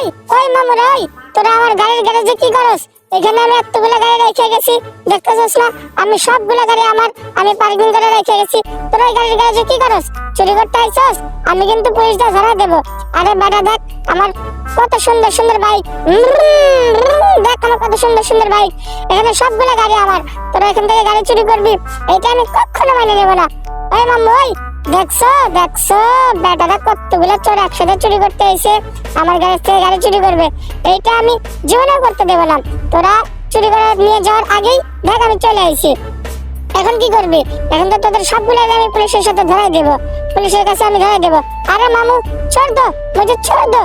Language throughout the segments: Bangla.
ওই ওই মামুর, ওই। তোরা আমার গাড়ির গ্যারেজে কি করস? এখানে আমি এতগুলো গাড়ি রেখে গেছি, দেখতেছিস না? আমি সবগুলো গাড়ি আমার, আমি পার্কিং করে রেখে গেছি। তোরা ওই গাড়ির গ্যারেজে কি করস? চুরি করতে আইছস? আমি কিন্তু পুলিশটা ধরা দেব। আরে বেটা দেখ, আমার কত সুন্দর সুন্দর বাইক দেখ আমার কত সুন্দর সুন্দর বাইক এখানে সবগুলো গাড়ি আমার। তোরা এখান থেকে গাড়ি চুরি করবি, এটা আমি কখনো মেনে নেব না। ওই মাম্মু ওই। দেখছ দেখছ, বেটারা কতগুলো চোর একসাথে চুরি করতে এসে আমার গ্যারেজ থেকে গাড়ি চুরি করবে। এইটা আমি জীবনে করতে দেবো না। তোরা চুরি করে নিয়ে যাওয়ার আগেই দেখ আমি চলে আইছি। এখন কি করবি? এখন তো তোদের সবগুলো আমি পুলিশের সাথে ধরাই দেব। পুলিশের কাছে আমি ধরাই দেব। আরে মামু ছোড় দো মুঝে ছোড় দো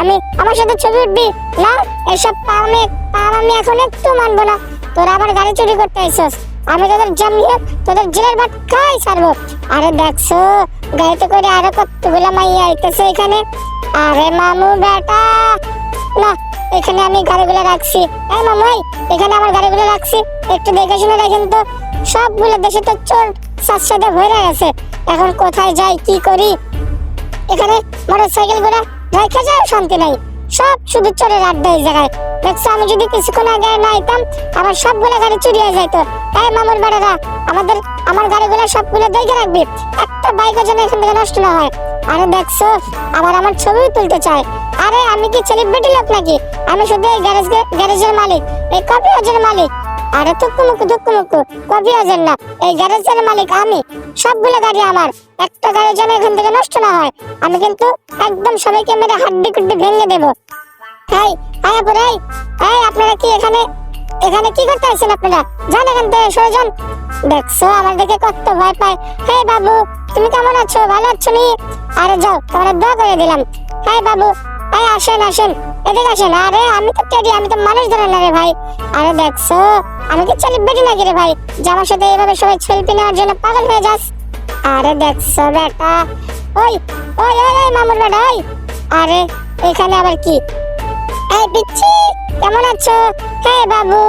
আমি আমার সাথে ছবি উঠবি? না, এসব পাম আমি পাম আমি এখন একটু মানবো না। তোরা আবার গাড়ি চুরি করতে আইসস। আমি তোদের জমিয়ে তোদের জেলের ভাত খাই ছাড়বো। আরে দেখছ গাড়িতে করে আরও কতগুলো মাইয়া আইতেছে এখানে। আরে মামু বেটা না এখানে আমি গাড়িগুলো রাখছি। এই মামু এই, এখানে আমার গাড়িগুলো রাখছি। একটু দেখে শুনে রাখেন তো। সবগুলো দেশে তো চোর সাথে ভরে গেছে। এখন কোথায় যাই কি করি? এখানে মোটর সাইকেলগুলো রেখে যায় শান্তি নাই। সব শুধু চোরের আড্ডা এই জায়গায়। দেখছ, আমি যদি কিছুক্ষণ আগে না আইতাম আমার সবগুলো গাড়ি চুরি হয়ে যাইতো। এই মামুর বেড়ারা, আমাদের, আমার গাড়িগুলো সবগুলো দেখে রাখবি। একটা বাইকও যেন এখান থেকে নষ্ট না হয়। আরে দেখছ, আবার আমার ছবি তুলতে চায়। আরে, আমি কি সেলিব্রিটি লোক নাকি? আমি শুধু এই গ্যারেজ গ্যারেজের মালিক, এই কফি হাউজের মালিক। আরে তুকু মুকু তুকু মুকু কফি হাউজের না, এই গ্যারেজের মালিক আমি। সবগুলো গাড়ি আমার, একটা গাড়ি যেন এখান থেকে নষ্ট না হয়। আমি কিন্তু একদম সবাইকে মেরে হাড্ডি কুড্ডি ভেঙে দেবো। এই এই আপুর এই আপনারা কি এখানে এখানে কি করতে আসছেন আপনারা? যান এখান থেকে, সরে যান। দেখছ, আমার দেখে কত ভয় পায়। হে বাবু, তুমি কেমন আছো? ভালো আছো নি? আরে যাও, তোমার দোয়া করে দিলাম। হ্যাঁ বাবু, এই, আসেন আসেন। এদিকে আসেন। আরে, আমি তো টেডি, আমি তো মানুষ ধরে না রে ভাই। আরে দেখছ, আমি কি সেলিব্রিটি নাকি রে ভাই? যে আমার সাথে এভাবে সবাই সেলফি নেওয়ার জন্য পাগল হয়ে যাস। আরে দেখছ, বেটা। ওই ওই ওই, মামুর বেটা, ওই। আরে, এখানে আবার কি? এই পিচ্ছি কেমন আছো? হে বাবু।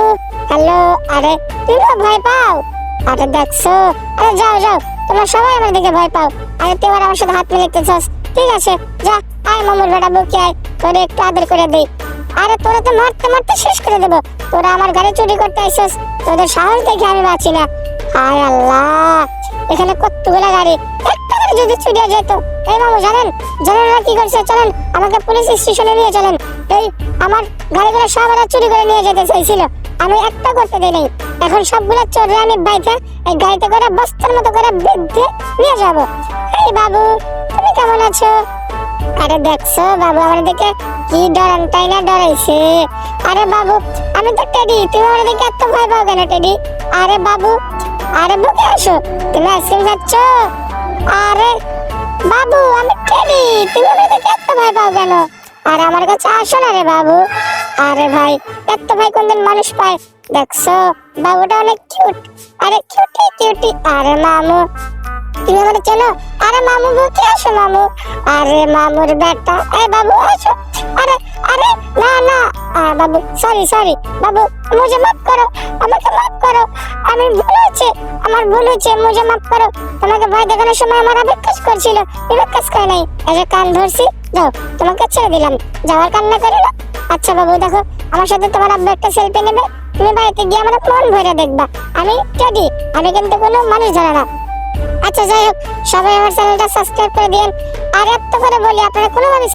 হ্যালো, আরে তুমিও ভয় পাও? আরে দেখছ, আরে যাও যাও, তোমরা সবাই আমার দিকে ভয় পাও। আরে তুই আমার সাথে হাত মিলাতে চাস? ঠিক আছে, যা, আয় মামুর বেটা বুকে আয়, তোরে একটু আদর করে দেই। আরে তোরা তো মারতে মারতে শেষ করে দেবো। তোরা আমার গাড়ি চুরি করতে আইসস, তোদের সাহস দেখে আমি বাঁচি না। হায় আল্লাহ। এখানে কতগুলো গাড়ি? একটা যদি চুরি যেত এই মামু, জানেন? জানেন কি করছে? চলেন, আমাকে পুলিশ স্টেশনে নিয়ে চলেন। এই আমার গাড়িগুলো সব ওরা চুরি করে নিয়ে যেতে চাইছিল। আমি একটা করতে দিই নাই। এখন সবগুলো চোরে আমি বাইতে এই গাড়িতে করে বস্তার মতো করে বেঁধে নিয়ে যাব। এই বাবু, তুমি কেমন আছো? আরে দেখছ বাবু, আমার দিকে কি ডরান তাই না ডরাইছে। আরে বাবু, আমি তো টেডি, তুমি আমার দিকে এত ভয় পাও কেন টেডি? আরে বাবু আরে বুকে আসো, তুমি আইসক্রিম খাচ্ছ? আরে বাবু, আমি টেডি তুমি আমার দিকে এত ভয় পাও কেন? আর আমার কাছে আসো না রে বাবু। আরে ভাই এত ভাই কোনদিন মানুষ পায়। দেখছ, বাবুটা অনেক কিউট আরে কিউটি কিউটি আরে মামু, তুমি আমার চেনো? আরে মামু, বুকে আসো মামু। আরে মামুর বেটা, এই বাবু, আসো। আরে আরে, না না। বাবু সরি সরি বাবু, মুঝে মাফ করো। আমাকে মাফ করো। আমি ভুল হয়েছে। আমার ভুল হয়েছে, মুঝে মাফ করো। তোমাকে ভয় দেখানোর সময় আমার আবেগ কাজ করছিল। বিবেক কাজ করে নাই। এই যে কান ধরছি। যাও, তোমাকে ছেড়ে দিলাম। যাওয়ার কান্না করে না। আচ্ছা বাবু, দেখো, আমার সাথে তোমার আব্বু একটা সেলফি নেবে। তুমি বাড়িতে গিয়ে আমার মন ভরে দেখবা। আমি টেডি আমি কিন্তু কোনো মানুষ ধরে না। আচ্ছা যাই হোক, সবাই আমার চ্যানেলটা সাবস্ক্রাইব করে দিন আর এত করে বলি, আপনারা কোনোভাবে